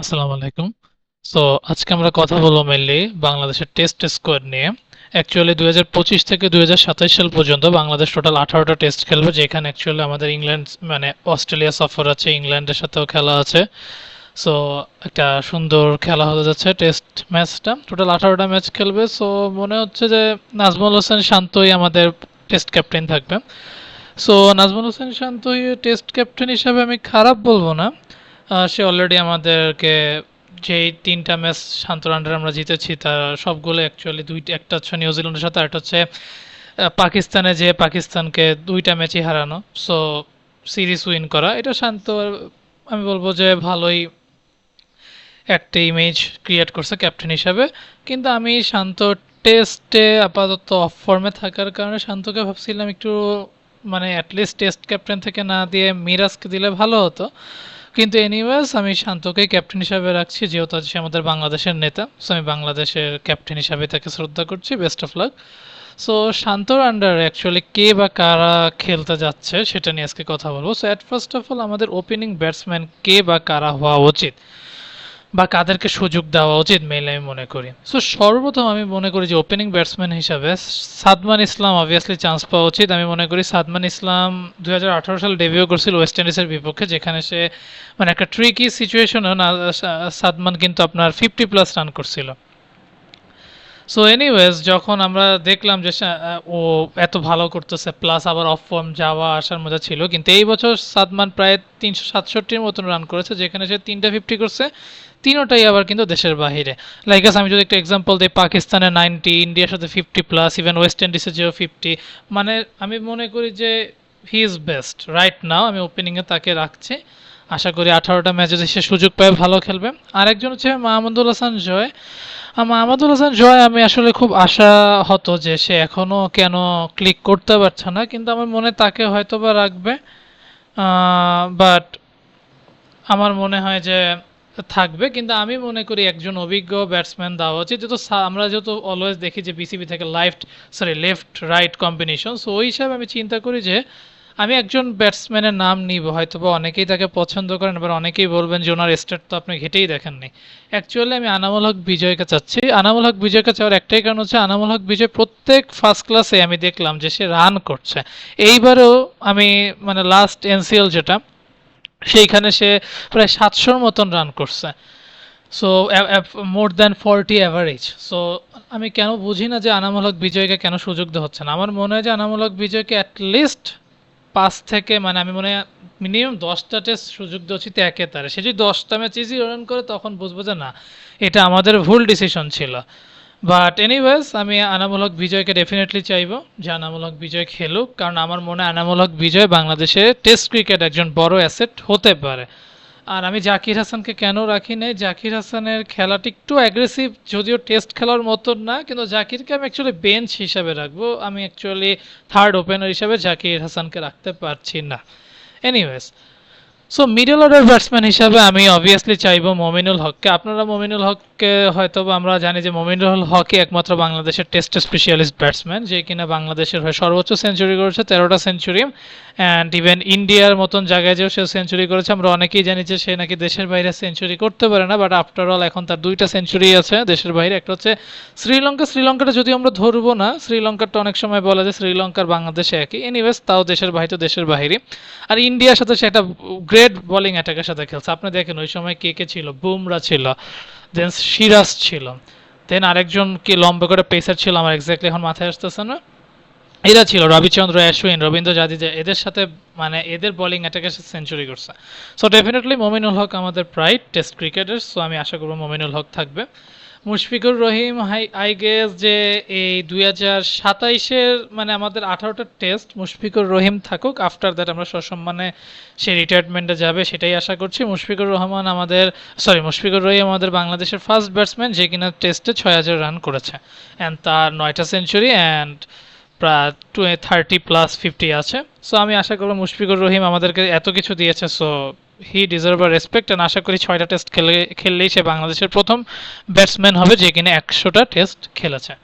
আসসালামু আলাইকুম। সো আজকে আমরা কথা বলব মেনলি বাংলাদেশের টেস্ট স্কোয়াড নিয়ে। অ্যাকচুয়ালি দুই হাজার পঁচিশ থেকে দুই হাজার সাতাশ সাল পর্যন্ত বাংলাদেশ টোটাল আঠারোটা টেস্ট খেলবে, যেখানে অ্যাকচুয়ালি আমাদের ইংল্যান্ড মানে অস্ট্রেলিয়া সফর আছে, ইংল্যান্ডের সাথেও খেলা আছে। সো একটা সুন্দর খেলা হতে যাচ্ছে টেস্ট ম্যাচটা টোটাল আঠারোটা ম্যাচ খেলবে। সো মনে হচ্ছে যে নাজমুল হোসেন শান্তই আমাদের টেস্ট ক্যাপ্টেন থাকবে। সো নাজমুল হোসেন শান্তই টেস্ট ক্যাপ্টেন হিসাবে আমি খারাপ বলব না। সে অলরেডি আমাদেরকে যেই তিনটা ম্যাচ শান্তর আন্ডারে আমরা জিতেছি, তার সবগুলো অ্যাকচুয়ালি দুইটা একটা হচ্ছে নিউজিল্যান্ডের সাথে একটা হচ্ছে পাকিস্তানে যে পাকিস্তানকে দুইটা ম্যাচই হারানো। সো সিরিজ উইন করা। এটা শান্ত, আমি বলব যে ভালোই একটা ইমেজ ক্রিয়েট করছে ক্যাপ্টেন হিসাবে। কিন্তু আমি শান্ত টেস্টে আপাতত অফ ফর্মে থাকার কারণে শান্তকে ভাবছিলাম একটু মানে অ্যাটলিস্ট টেস্ট ক্যাপ্টেন থেকে না দিয়ে মিরাজকে দিলে ভালো হতো। কিন্তু এনিওয়েজ আমি শান্তকে ক্যাপ্টেন হিসাবে রাখছি, যেহেতু সে আমাদের বাংলাদেশের নেতা। সো আমি বাংলাদেশের ক্যাপ্টেন হিসাবে তাকে শ্রদ্ধা করছি বেস্ট অফ লাক সো শান্তর আন্ডার অ্যাকচুয়ালি কে বা কারা খেলতে যাচ্ছে সেটা নিয়ে আজকে কথা বলব। So at first of all আমাদের ওপেনিং ব্যাটসম্যান কে বা কারা হওয়া উচিত? বা কাদেরকে সুযোগ দেওয়া উচিত মেইলে আমি মনে করি। সো সর্বপ্রথম আমি মনে করি যে ওপেনিং ব্যাটসম্যান হিসাবে সাদমান ইসলাম অবভিয়াসলি চান্স পাওয়া উচিত। আমি মনে করি সাদমান ইসলাম দুই সাল ডেবিউ করছিল ওয়েস্ট ইন্ডিজের বিপক্ষে, যেখানে সে মানে একটা ট্রিকি সিচুয়েশনও না সাদমান কিন্তু আপনার ফিফটি প্লাস রান করছিল। সো এনিওয়েজ যখন আমরা দেখলাম যে ও এত ভালো করতেছে প্লাস আবার অফ ফর্ম যাওয়া আসার মধ্যে ছিল, কিন্তু এই বছর সাদমান প্রায় তিনশো সাতষট্টির মতন রান করেছে, যেখানে সে তিনটা ফিফটি করছে। তিনোটাই আবার কিন্তু দেশের বাহিরে। লাইক আস আমি যদি একটা এক্সাম্পল দিই, পাকিস্তানে নাইনটি ইন্ডিয়ার সাথে ফিফটি প্লাস ইভেন ওয়েস্ট ইন্ডিজে যেও ফিফটি মানে আমি মনে করি যে he is best right now আমি ওপেনিংয়ে তাকে রাখছি। আশা করি আঠারোটা ম্যাচে যদি সে সুযোগ পায়, ভালো খেলবে। আরেকজন হচ্ছে মাহমুদুল হাসান জয়। মাহমুদুল হাসান জয় আমি আসলে খুব আশা হতো যে সে এখনও কেন ক্লিক করতে পারছে না, কিন্তু আমার মনে তাকে হয়তো বা রাখবে বাট আমার মনে হয় যে থাকবে, কিন্তু আমি মনে করি একজন অভিজ্ঞ ব্যাটসম্যান দেওয়া উচিত। যেহেতু আমরা যেহেতু অলওয়েজ দেখি যে বিসিবি থেকে lift sorry left right combination so ওই হিসাবে আমি চিন্তা করি যে আমি একজন ব্যাটসম্যানের নাম নিব। হয়তো বা অনেকেই তাকে পছন্দ করেন এবার অনেকেই বলবেন যে ওনার স্টেট তো আপনি ঘেটেই দেখেননি। অ্যাকচুয়ালি আমি আনামুল হক বিজয়কে চাচ্ছি। আনামুল হক বিজয়কে চাওয়ার একটাই কারণ হচ্ছে আনামুল হক বিজয় প্রত্যেক ফার্স্ট ক্লাসে আমি দেখলাম যে সে রান করছে। এইবারও আমি মানে লাস্ট এনসিএল যেটা সেইখানে সে প্রায় সাতশোর মতন রান করছে। So more than forty average so আমি কেন বুঝি না যে আনামুল হক বিজয়কে কেন সুযোগ দেওয়া হচ্ছে না? আমার মনে হয় যে আনামুল হক বিজয়কে অ্যাটলিস্ট পাঁচ থেকে মানে আমি মনে হয় মিনিমাম দশটা টেস্ট সুযোগ দেওয়া উচিত একে তারে সে যদি দশটা ম্যাচ ইজি রান করে, তখন বুঝব যে না, এটা আমাদের ভুল ডিসিশন ছিল। বাট এনিওয়েজ আমি আনামূলক বিজয়কে ডেফিনেটলি চাইব যে আনামুল হক বিজয় খেলুক, কারণ আমার মনে হয় আনামুল বিজয় বাংলাদেশে টেস্ট ক্রিকেট একজন বড় অ্যাসেট হতে পারে। আর আমি জাকির হাসানকে কেন রাখি নাই? জাকির হাসানের খেলাটি একটু অ্যাগ্রেসিভ যদিও টেস্ট খেলার মতন না, কিন্তু জাকিরকে আমি অ্যাকচুয়ালি বেঞ্চ হিসাবে রাখব। আমি অ্যাকচুয়ালি থার্ড ওপেনার হিসাবে জাকির হাসানকে রাখতে পারছি না। Anyways so middle order batsman হিসাবে আমি অবভিয়াসলি চাইব মমিনুল হককে আপনারা মমিনুল হককে হয়তো আমরা জানি যে মমিনুল হকই একমাত্র বাংলাদেশের টেস্ট স্পেশালিস্ট ব্যাটসম্যান যে কিনা বাংলাদেশের হয়ে সর্বোচ্চ সেঞ্চুরি করেছে, তেরোটা সেঞ্চুরি অ্যান্ড ইভেন ইন্ডিয়ার মতন জায়গায় যেও সে সেঞ্চুরি করেছে। আমরা অনেকেই জানি যে সে নাকি দেশের বাইরে সেঞ্চুরি করতে পারে না বাট আফটার অল এখন তার দুইটা সেঞ্চুরি আছে দেশের বাইরে। একটা হচ্ছে শ্রীলঙ্কা। শ্রীলঙ্কাটা যদি আমরা ধরবো না, শ্রীলঙ্কারটা অনেক সময় বলা যায় শ্রীলঙ্কার বাংলাদেশে একই। এনিওয়েজ তাও দেশের বাইরে তো দেশের বাইরে আর ইন্ডিয়ার সাথে সে একটা গ্রেট বোলিং অ্যাটাকের সাথে খেলছে। আপনি দেখেন ওই সময় কে কে ছিল? বুমরা ছিল। দেন সিরাজ ছিল। দেন আরেকজন কি লম্বা করে পেসার ছিল, আমার এক্স্যাক্টলি এখন মাথায় আসতেছে না। এরা ছিল রবিচন্দ্র অ্যাশুইন রবীন্দ্র জাদেজা, এদের সাথে মানে এদের বোলিং অ্যাটাকের সাথে সেঞ্চুরি করছে। সো ডেফিনেটলি মমিনুল হক আমাদের প্রাইড টেস্ট ক্রিকেটার সো আমি আশা করব মমিনুল হক থাকবে। মুশফিকুর রহিম আই গেস যে এই দুই হাজার সাতাইশের মানে আমাদের আঠারোটা টেস্ট মুশফিকুর রহিম থাকুক আফটার দ্যাট আমরা সসম্মানে সে রিটায়ারমেন্টে যাবে সেটাই আশা করছি। মুশফিকুর রহমান আমাদের সরি মুশফিকুর রহিম আমাদের বাংলাদেশের ফার্স্ট ব্যাটসম্যান যে কিনা টেস্টে ছয় হাজার রান করেছে। অ্যান্ড তার নয়টা সেঞ্চুরি অ্যান্ড প্রায় টু থার্টি প্লাস ফিফটি আছে। সো আমি আশা করব মুশফিকুর রহিম আমাদেরকে এত কিছু দিয়েছে so he deserve respect and আশা করি ছয়টা টেস্ট খেলে, খেললেই সে বাংলাদেশের প্রথম ব্যাটসম্যান হবে যে কিনা একশোটা টেস্ট খেলেছে।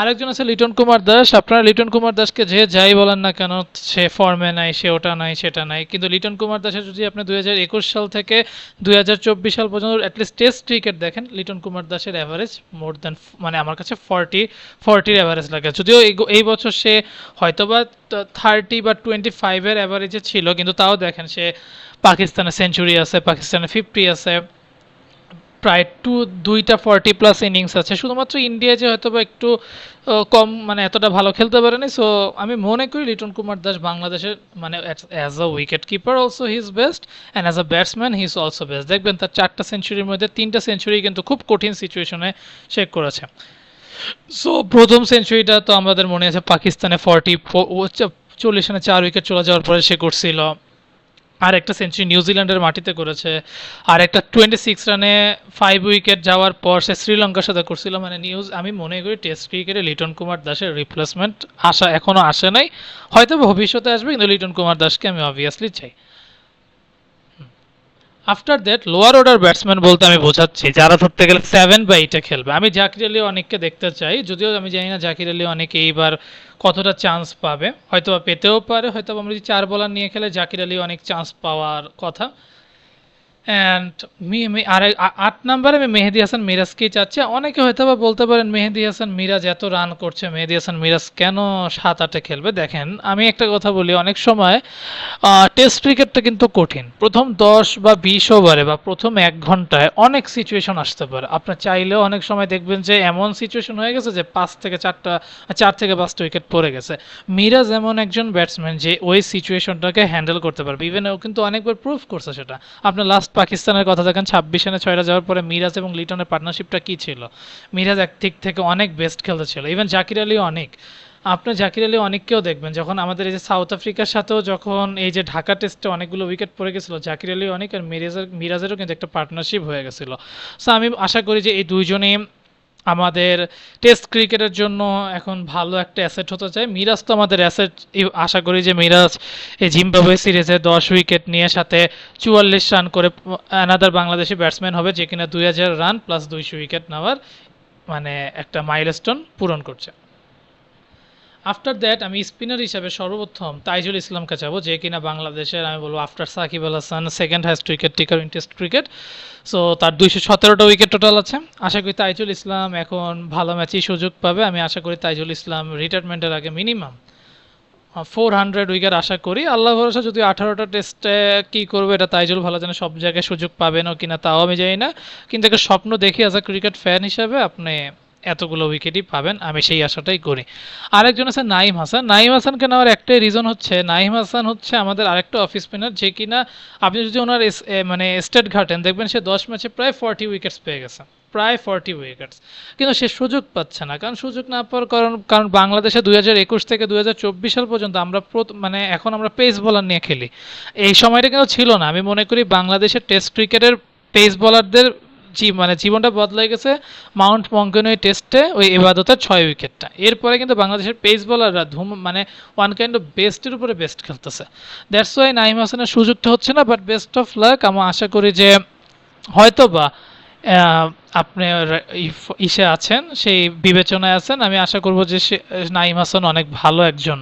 আরেকজন আছে লিটন কুমার দাস। আপনারা লিটন কুমার দাসকে যে যাই বলেন না কেন, সে ফর্মে নাই, সে ওটা নাই, সেটা নাই। কিন্তু লিটন কুমার দাসের যদি আপনি দুই হাজার একুশ সাল থেকে দুই হাজার চব্বিশ সাল পর্যন্ত অ্যাটলিস্ট টেস্ট ক্রিকেট দেখেন, লিটন কুমার দাসের অ্যাভারেজ মোর দ্যান মানে আমার কাছে ফর্টি ফর্টির অ্যাভারেজ লাগে। যদিও এই বছর সে হয়তোবা থার্টি বা টোয়েন্টি ফাইভের অ্যাভারেজে ছিল, কিন্তু তাও দেখেন সে পাকিস্তানে সেঞ্চুরি আছে, পাকিস্তানে ফিফটি আছে, প্রায় টু দুইটা ফর্টি প্লাস ইনিংস আছে। শুধুমাত্র ইন্ডিয়া যে হয়তো বা একটু কম মানে এতটা ভালো খেলতে পারেনি। সো আমি মনে করি লিটন কুমার দাস বাংলাদেশের মানে as a wicket keeper also he is best and as a batsman he is also best দেখবেন তার চারটা সেঞ্চুরির মধ্যে তিনটা সেঞ্চুরি কিন্তু খুব কঠিন সিচুয়েশনে সে করেছে। সো প্রথম সেঞ্চুরিটা তো আমাদের মনে আছে পাকিস্তানে ফর্টি চল্লিশ চার উইকেট চলে যাওয়ার পরে সে করছিল। আর একটা সেঞ্চুরি নিউজিল্যান্ডের মাটিতে করেছে। আর একটা টোয়েন্টি সিক্স রানে ফাইভ উইকেট যাওয়ার পর সে শ্রীলঙ্কার সাথে করছিল। মানে নিউজ আমি মনে করি টেস্ট ক্রিকেটে লিটন কুমার দাসের রিপ্লেসমেন্ট আসা এখনও আসে নাই। হয়তো ভবিষ্যতে আসবে, কিন্তু লিটন কুমার দাসকে আমি অবভিয়াসলি চাই। After that lower order batsman বলতে আমি বোঝাচ্ছি, যারা ধরতে গেলে সেভেন বা এইটে খেলবে। আমি জাকির আলী অনেককে দেখতে চাই, যদিও আমি জানি না জাকির আলী অনেকে এইবার কতটা চান্স পাবে। হয়তো পেতেও পারে হয়তো আমরা যদি চার বলার নিয়ে খেলে, জাকির আলী অনেক চান্স পাওয়ার কথা। অ্যান্ড আর আট নাম্বারে আমি মেহেদি হাসান মিরাজকেই চাচ্ছি। অনেকে হয়তো বা বলতে পারেন, মেহেদি হাসান মিরাজ এত রান করছে, মেহেদি হাসান মিরাজ কেন সাত আটে খেলবে? দেখেন, আমি একটা কথা বলি, অনেক সময় টেস্ট ক্রিকেটটা কিন্তু কঠিন। প্রথম দশ বা বিশ ওভারে বা প্রথম এক ঘন্টায় অনেক সিচুয়েশন আসতে পারে। আপনার চাইলেও অনেক সময় দেখবেন যে, এমন সিচুয়েশন হয়ে গেছে যে, পাঁচ থেকে চারটা, চার থেকে পাঁচটা উইকেট পড়ে গেছে। মিরাজ এমন একজন ব্যাটসম্যান যে, ওই সিচুয়েশনটাকে হ্যান্ডেল করতে পারবে। ইভেন ও কিন্তু অনেকবার প্রুভ করছে সেটা। আপনার লাস্ট পাকিস্তানের কথা দেখেন, ছাব্বিশ রানে ছয়টা যাওয়ার পরে মিরাজ এবং লিটনের পার্টনারশিপটা কী ছিল? মিরাজ এক দিক থেকে অনেক বেস্ট খেলতে ছিল ইভেন জাকির আলী অনেক। আপনার জাকির আলী অনেককেও দেখবেন, যখন আমাদের এই যে সাউথ আফ্রিকার সাথেও যখন এই যে ঢাকা টেস্টে অনেকগুলো উইকেট পড়ে গেছিল, জাকির আলী অনেক আর মিরাজের, মিরাজেরও কিন্তু একটা পার্টনারশিপ হয়ে গেছিল। সো আমি আশা করি যে এই দুইজনেই আমাদের টেস্ট ক্রিকেটের জন্য এখন ভালো একটা অ্যাসেট হতে চায়। মিরাজ তো আমাদের অ্যাসেট আশা করি যে মিরাজ এই জিম্বাবুয়ে সিরিজে দশ উইকেট নিয়ে সাথে চুয়াল্লিশ রান করে অ্যানাদার বাংলাদেশি ব্যাটসম্যান হবে যে কিনা দুই হাজার রান প্লাস দুইশো উইকেট নেওয়ার মানে একটা মাইলস্টোন পূরণ করছে। আফটার দ্যাট আমি স্পিনার হিসাবে সর্বপ্রথম তাইজুল ইসলামকে যাব যে কিনা বাংলাদেশের, আমি বলব after Shakib Al Hasan second highest wicket taker in test cricket so তার দুইশো সতেরোটা উইকেট টোটাল আছে। আশা করি তাইজুল ইসলাম এখন ভালো ম্যাচেই সুযোগ পাবে। আমি আশা করি তাইজুল ইসলাম রিটায়ারমেন্টের আগে মিনিমাম ফোর হান্ড্রেড উইকেট আশা করি। আল্লাহ ভরসা, যদি আঠারোটা টেস্টে কী করবে, এটা তাইজুল ভালো জানে, সব জায়গায় সুযোগ পাবেন ও কিনা, তাও আমি জানি না। কিন্তু একটা স্বপ্ন দেখি অ্যাজ আ ক্রিকেট ফ্যান হিসাবে, আপনি এতগুলো উইকেটই পাবেন, আমি সেই আশাটাই করি। আরেকজন আছে নাইম হাসান। নাইম হাসানকে নেওয়ার একটাই রিজন হচ্ছে নাইম হাসান হচ্ছে আমাদের আরেকটা অফিস স্পিনার যে কিনা আপনি যদি ওনার মানে স্টেট ঘাটেন, দেখবেন সে দশ ম্যাচে প্রায় ফর্টি উইকেটস পেয়ে গেছে, প্রায় ফর্টি উইকেটস কিন্তু সে সুযোগ পাচ্ছে না, কারণ সুযোগ না পাওয়ার কারণ কারণ বাংলাদেশে দুই হাজার একুশ থেকে দুই হাজার চব্বিশ সাল পর্যন্ত আমরা মানে এখন আমরা পেস বলার নিয়ে খেলি। এই সময়টা কিন্তু ছিল না। আমি মনে করি বাংলাদেশের টেস্ট ক্রিকেটের পেস বলারদের মানে জীবনটা বদলাই গেছে মাউন্ট মঙ্গনই টেস্টে ওই এবাদতের ছয় উইকেটটা। এরপরে কিন্তু বাংলাদেশের পেস বলাররা ধুম মানে ওয়ান কাইন্ড অফ বেস্টের উপরে বেস্ট খেলতেছে। দ্যাটস ওয়াই নাইম হাসানের সুযোগটা হচ্ছে না বাট বেস্ট অফ লাক আমি আশা করি যে হয়তো বা আপনি ইসে আছেন, সেই বিবেচনায় আছেন। আমি আশা করব যে সে নাইম হাসান অনেক ভালো একজন।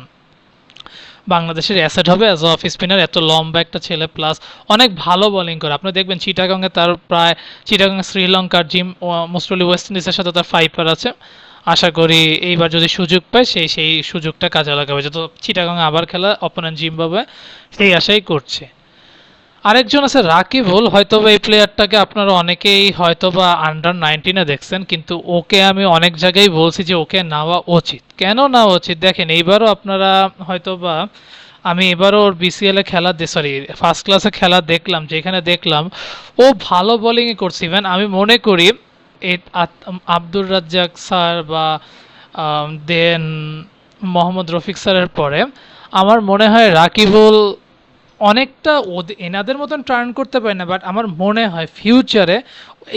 বাংলাদেশের অ্যাসেট হবে অ্যাজ অফ স্পিনার এত লম্বা একটা ছেলে প্লাস অনেক ভালো বোলিং করে। আপনি দেখবেন চিটাগংয়ে তার প্রায় চিটাগং শ্রীলঙ্কার জিম মোস্টলি ওয়েস্ট ইন্ডিজের সাথে তার ফাইপার আছে। আশা করি এইবার যদি সুযোগ পায়, সেই সেই সুযোগটা কাজে লাগাবে। যত চিটাগং আবার খেলা অপোনেন্ট জিম্বাবুয়ে সেই আশাই করছে। আরেকজন আছে রাকিবুল, হয়তোবা এই প্লেয়ারটাকে আপনারা অনেকেই হয়তোবা আন্ডার নাইনটিনে দেখছেন, কিন্তু ওকে আমি অনেক জায়গায় বলছি যে ওকে নেওয়া উচিত। কেন নেওয়া উচিত? দেখেন, এইবারও আপনারা হয়তোবা, আমি এবারও ওর বিসিএল এ খেলা সরি ফার্স্ট ক্লাসে খেলা দেখলাম, যেখানে দেখলাম, ও ভালো বোলিংই করছে। ইভেন আমি মনে করি আত- আব্দুর রাজ্জাক স্যার বা দেন মোহাম্মদ রফিক স্যারের পরে, আমার মনে হয় রাকিবুল অনেকটা এনাদের মতন টার্ন করতে পারে না বাট আমার মনে হয় ফিউচারে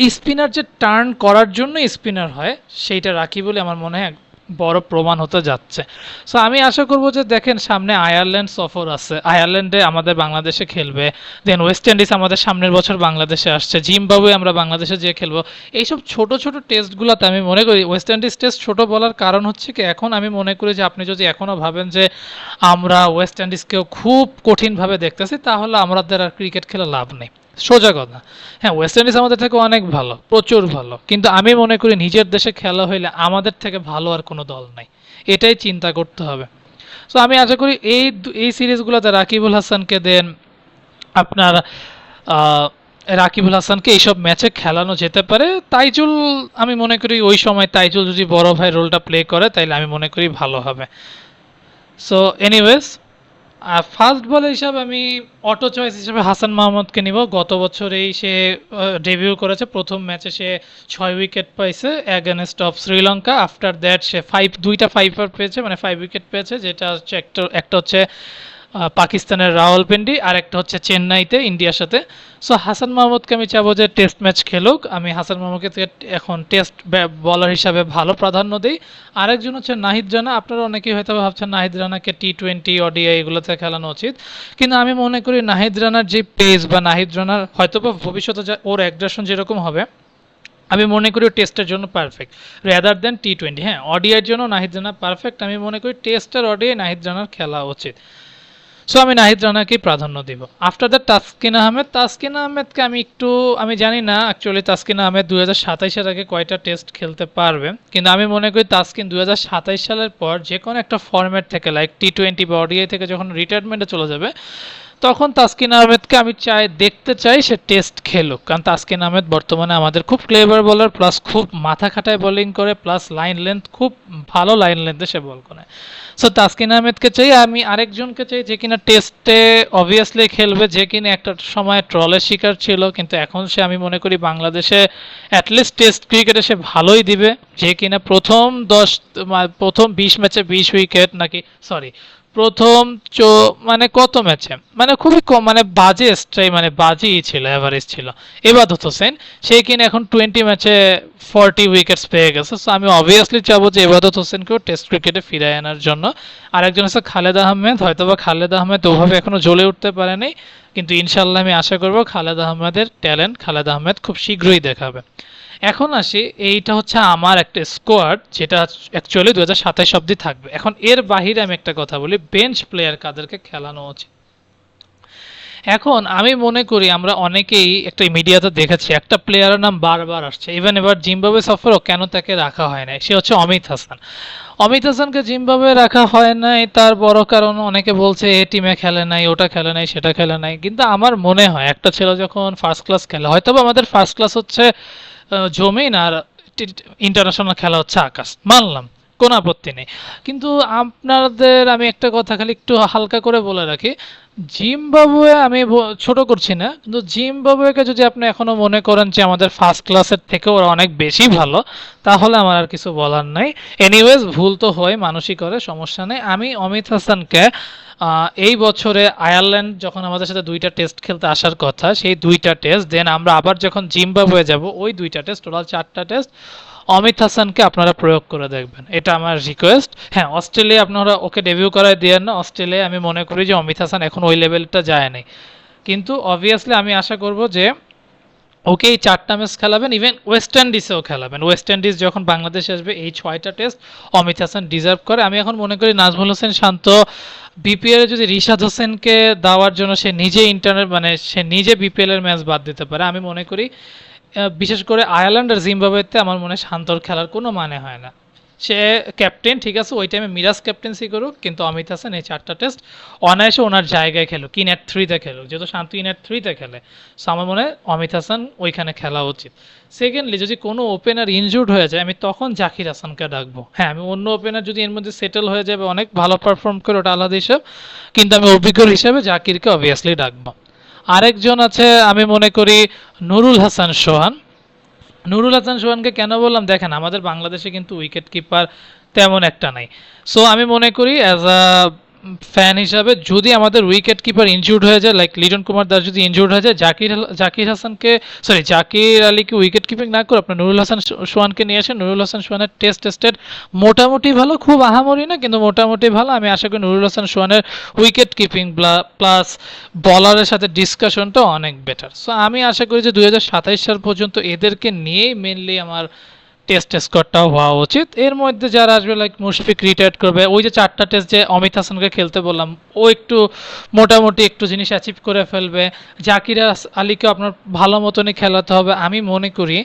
স্পিনার যে টার্ন করার জন্য স্পিনার হয়, সেইটা রাখি বলে আমার মনে হয় বড় প্রমাণ হতে যাচ্ছে। সো আমি আশা করব যে দেখেন সামনে আয়ারল্যান্ড সফর আছে। আয়ারল্যান্ডে আমাদের বাংলাদেশে খেলবে। দেন ওয়েস্ট ইন্ডিজ আমাদের সামনের বছর বাংলাদেশে আসছে। জিম্বাবুয়ে আমরা বাংলাদেশে যে খেলব। এইসব ছোট ছোট টেস্টগুলোতে আমি মনে করি ওয়েস্ট ইন্ডিজ টেস্ট ছোট বলার কারণ হচ্ছে কি, এখন আমি মনে করি যে আপনি যদি এখনও ভাবেন যে আমরা ওয়েস্ট ইন্ডিজকেও খুব কঠিনভাবে দেখতেছি, তাহলে আমাদের আর ক্রিকেট খেলে লাভ নেই। সোজা কথা। হ্যাঁ ওয়েস্ট ইন্ডিজ আমাদের থেকে অনেক ভালো, প্রচুর ভালো। কিন্তু আমি মনে করি নিজের দেশে খেলা হইলে আমাদের থেকে ভালো আর কোনো দল নাই। এটাই চিন্তা করতে হবে। সো আমি আশা করি এই এই সিরিজগুলোতে রাকিবুল হাসানকে দেন, আপনার রাকিবুল হাসানকে এইসব ম্যাচে খেলানো যেতে পারে। তাইজুল, আমি মনে করি ওই সময় তাইজুল যদি বড় ভাই রোলটা প্লে করে, তাইলে আমি মনে করি ভালো হবে। সো এনিওয়েজ ফার্স্ট বল হিসাবে আমি অটো চয়েস হিসেবে হাসান মাহমুদকে নিব। গত বছরেই সে ডেবিউ করেছে। প্রথম ম্যাচে সে ছয় উইকেট পাইছে against of Sri Lanka after that say five দুইটা ফাইভার পেয়েছে মানে ফাইভ উইকেট পেয়েছে, যেটা হচ্ছে একটা একটা হচ্ছে পাকিস্তানের রাওয়ালপিন্ডি আর একটা হচ্ছে চেন্নাইতে, ইন্ডিয়ার সাথে। সো হাসান মাহমুদকে আমি চাবো যে টেস্ট ম্যাচ খেলুক। আমি হাসান মাহমুদকে এখন টেস্ট বলার হিসাবে ভালো প্রাধান্য দিই। আরেকজন হচ্ছে নাহিদ রানা। আপনারা অনেকেই হয়তো ভাবছেন নাহিদ রানাকে টি টোয়েন্টি ওডিআই এগুলোতে খেলানো উচিত। কিন্তু আমি মনে করি নাহিদ রানার যে পেস বা নাহিদ রানার হয়তো বা ভবিষ্যতে ওর অ্যাগ্রেশন যেরকম হবে, আমি মনে করি টেস্টের জন্য perfect rather than T twenty হ্যাঁ অডিআইয়ের জন্য নাহিদ রানা পারফেক্ট আমি মনে করি টেস্টের অডিআই নাহিদ রানার খেলা উচিত। সো আমি নাহিদ রানাকেই প্রাধান্য দিব। After that Taskin Ahmed. Taskin আহমেদকে আমি একটু, আমি জানি না অ্যাকচুয়ালি তাসকিন আহমেদ দু হাজার সাতাইশের আগে কয়টা টেস্ট খেলতে পারবে। কিন্তু আমি মনে করি তাস্কিন দু হাজার সাতাইশ সালের পর যে কোনো একটা ফরম্যাট থেকে লাইক টি টোয়েন্টি বা অডিআই থেকে যখন রিটায়ারমেন্টে চলে যাবে তখন তাসকিন আহমেদকে আমি চাই, দেখতে চাই সে টেস্ট খেলুক। কারণ তাসকিন আহমেদ বর্তমানে আমাদের খুব ক্লেভার বলার প্লাস খুব মাথা খাটায় বোলিং করে প্লাস লাইন লেন্থ খুব ভালো লাইন লেন্থে সে বল করে। সো তাসকিন আহমেদকে চাই, আমি আরেকজনকে চাই যে কিনা টেস্টে অবভিয়াসলি খেলবে, যে কিনা একটা সময় ট্রলের শিকার ছিল, কিন্তু এখন সে আমি মনে করি বাংলাদেশে অ্যাটলিস্ট টেস্ট ক্রিকেটে সে ভালোই দিবে। যে কিনা প্রথম দশ, প্রথম বিশ ম্যাচে বিশ উইকেট নাকি সরি প্রথম চো মানে কত ম্যাচে? মানে খুবই কম মানে বাজে স্ট্রাই মানে বাজেই ছিল অ্যাভারেজ ছিল। এবাদত হোসেন, সে কিনা এখন টোয়েন্টি ম্যাচে ফর্টি উইকেটস পেয়ে গেছে। সো আমি অবভিয়াসলি চাবো যে এবাদত হোসেনকেও টেস্ট ক্রিকেটে ফিরিয়ে আনার জন্য। আরেকজন হচ্ছে খালেদ আহমেদ, হয়তোবা খালেদ আহমেদ ওভাবে এখনও জ্বলে উঠতে পারেনি। কিন্তু ইনশাল্লাহ আমি আশা করব খালেদ আহমেদের ট্যালেন্ট খালেদ আহমেদ খুব শীঘ্রই দেখাবে। এখন আসি, এইটা হচ্ছে আমার একটা স্কোয়াড যেটা অ্যাকচুয়ালি দু হাজার সাতাইশ অব্দি থাকবে। এখন এর বাহিরে আমি একটা কথা বলি বেঞ্চ প্লেয়ার কাদেরকে খেলানো উচিত? এখন আমি মনে করি আমরা অনেকেই একটা মিডিয়াতে দেখেছি, একটা প্লেয়ারের নাম বারবার আসছে। ইভেন এবার জিম্বাবুয়ে সফরও কেন তাকে রাখা হয় নাই? সে হচ্ছে অমিত হাসান। অমিত হাসানকে জিম্বাবুয়ে রাখা হয় নাই, তার বড় কারণ অনেকে বলছে, এ টিমে খেলে নাই, ওটা খেলে নাই, সেটা খেলে নাই। কিন্তু আমার মনে হয়, একটা ছেলে যখন ফার্স্ট ক্লাস খেলে হয়তো আমাদের ফার্স্ট ক্লাস হচ্ছে জমিন আর ইন্টারন্যাশনাল খেলা হচ্ছে আকাশ। মানলাম, কোনো আপত্তি নেই। কিন্তু আপনাদের আমি একটা কথা খালি একটু হালকা করে বলে রাখি। জিম্বাবুয়ে আমি ছোট করছি না, কিন্তু জিম্বাবুয়েকে যদি আপনি এখনও মনে করেন যে আমাদের ফার্স্ট ক্লাসের থেকে ওরা অনেক বেশি ভালো, তাহলে আমার আর কিছু বলার নাই। এনিওয়েজ ভুল তো হয়, মানুষই করে, সমস্যা নেই। আমি অমিত হাসানকে এই বছরে আয়ারল্যান্ড যখন আমাদের সাথে দুইটা টেস্ট খেলতে আসার কথা, সেই দুইটা টেস্ট দেন আমরা আবার যখন জিম্বাবুয়ে যাব, ওই দুইটা টেস্ট টোটাল চারটা টেস্ট অমিত হাসানকে আপনারা প্রয়োগ করে দেখবেন। এটা আমার রিকোয়েস্ট হ্যাঁ অস্ট্রেলিয়া আপনারা ওকে ডেবিউ করায় দিয়েন না। অস্ট্রেলিয়ায় আমি মনে করি যে অমিত হাসান এখন ওই লেভেলটা যায় নাই। কিন্তু অবভিয়াসলি আমি আশা করব যে ওকে এই চারটা ম্যাচ খেলাবেন ইভেন ওয়েস্ট ইন্ডিজেও খেলাবেন। ওয়েস্ট ইন্ডিজ যখন বাংলাদেশ আসবে, এই ছয়টা টেস্ট অমিত হাসান ডিজার্ভ করে। আমি এখন মনে করি নাজমুল হোসেন শান্ত বিপিএল যদি রিশাদ হোসেনকে দেওয়ার জন্য সে নিজে ইন্টারনেট মানে সে নিজে বিপিএল এর ম্যাচ বাদ দিতে পারে, আমি মনে করি বিশেষ করে আয়ারল্যান্ড আর জিম্বাবুয়েতে আমার মনে হয় শান্তর খেলার কোনো মানে হয় না। সে ক্যাপ্টেন ঠিক আছে, ওই টাইমে মিরাজ ক্যাপ্টেন্সি করুক, কিন্তু অমিত হাসান এই চারটা টেস্ট অনায়াসে ওনার জায়গায় খেলুক। ইন অ্যাট থ্রিতে খেলুক, যেহেতু শান্ত ইন থ্রিতে খেলে। সো আমার মনে হয় অমিত হাসান ওইখানে খেলা উচিত। সেকেন্ডলি যদি কোনো ওপেনার ইনজুর্ড হয়ে যায়, আমি তখন জাকির হাসানকে ডাকবো। হ্যাঁ আমি অন্য ওপেনার যদি এর মধ্যে সেটেল হয়ে যাবে অনেক ভালো পারফর্ম করে ওটা আলাদা হিসাব, কিন্তু আমি অভিজ্ঞ হিসাবে জাকিরকে অবভিয়াসলি ডাকবো। আরেকজন আছে, আমি মনে করি নুরুল হাসান সোহান। নুরুল হাসান সোহানকে কেন বললাম? দেখেন, আমাদের বাংলাদেশে কিন্তু উইকেট কিপার তেমন একটা নাই। সো আমি মনে করি অ্যাজ আ ফ্যান হিসাবে, যদি আমাদের উইকেট কিপার ইনজুর্ড হয়ে যায় লাইক লিটন কুমার দাস যদি ইনজুর্ড হয়ে যায়, জাকির জাকির হাসানকে সরি জাকির আলীকে উইকেট কিপিং না করে আপনার নুরুল হাসান সোহানকে নিয়ে আসেন। নুরুল হাসান সোহানের টেস্ট টেস্টেড মোটামুটি ভালো, খুব আহামরি না, কিন্তু মোটামুটি ভালো। আমি আশা করি নুরুল হাসান সোহানের উইকেট কিপিং প্লাস বলারের সাথে ডিসকাশনটা অনেক বেটার সো আমি আশা করি যে দুই সাল পর্যন্ত এদেরকে নিয়েই মেনলি আমার টেস্ট স্কোরটাও হওয়া উচিত। এর মধ্যে যারা আসবে লাইক মুশফিক রিটায়ার করবে, ওই যে চারটা টেস্ট যে অমিত হাসানকে খেলতে বললাম, ও একটু মোটামুটি একটু জিনিস অ্যাচিভ করে ফেলবে। জাকির আলীকে আপনার ভালো মতনই খেলাতে হবে, আমি মনে করি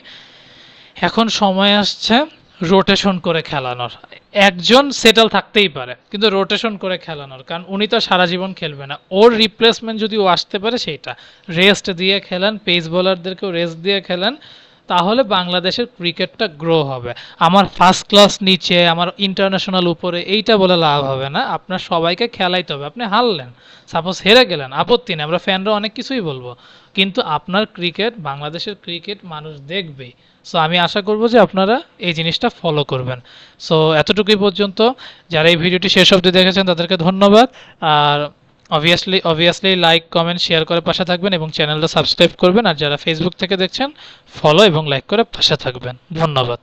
এখন সময় আসছে রোটেশন করে খেলানোর। একজন সেটেল থাকতেই পারে, কিন্তু রোটেশন করে খেলানোর, কারণ উনি তো সারা জীবন খেলবে না। ওর রিপ্লেসমেন্ট যদি ও আসতে পারে সেইটা রেস্ট দিয়ে খেলেন পেস বোলারদেরকেও রেস্ট দিয়ে খেলেন তাহলে বাংলাদেশের ক্রিকেটটা গ্রো হবে। আমার ফার্স্ট ক্লাস নিচে, আমার ইন্টারন্যাশনাল উপরে, এইটা বলে লাভ হবে না। আপনার সবাইকে খেলাইতে হবে। আপনি হারলেন। সাপোজ হেরে গেলেন, আপত্তি নেই। আমরা ফ্যানরা অনেক কিছুই বলব। কিন্তু আপনার ক্রিকেট বাংলাদেশের ক্রিকেট মানুষ দেখবেই। সো আমি আশা করব যে আপনারা এই জিনিসটা ফলো করবেন। সো এতটুকুই পর্যন্ত। যারা এই ভিডিওটি শেষ অবধি দেখেছেন, তাদেরকে ধন্যবাদ। আর obviously obviously like comment share করে পাশে থাকবেন এবং চ্যানেলটা সাবস্ক্রাইব করবেন। আর যারা ফেসবুক থেকে দেখছেন ফলো এবং লাইক করে পাশে থাকবেন। ধন্যবাদ।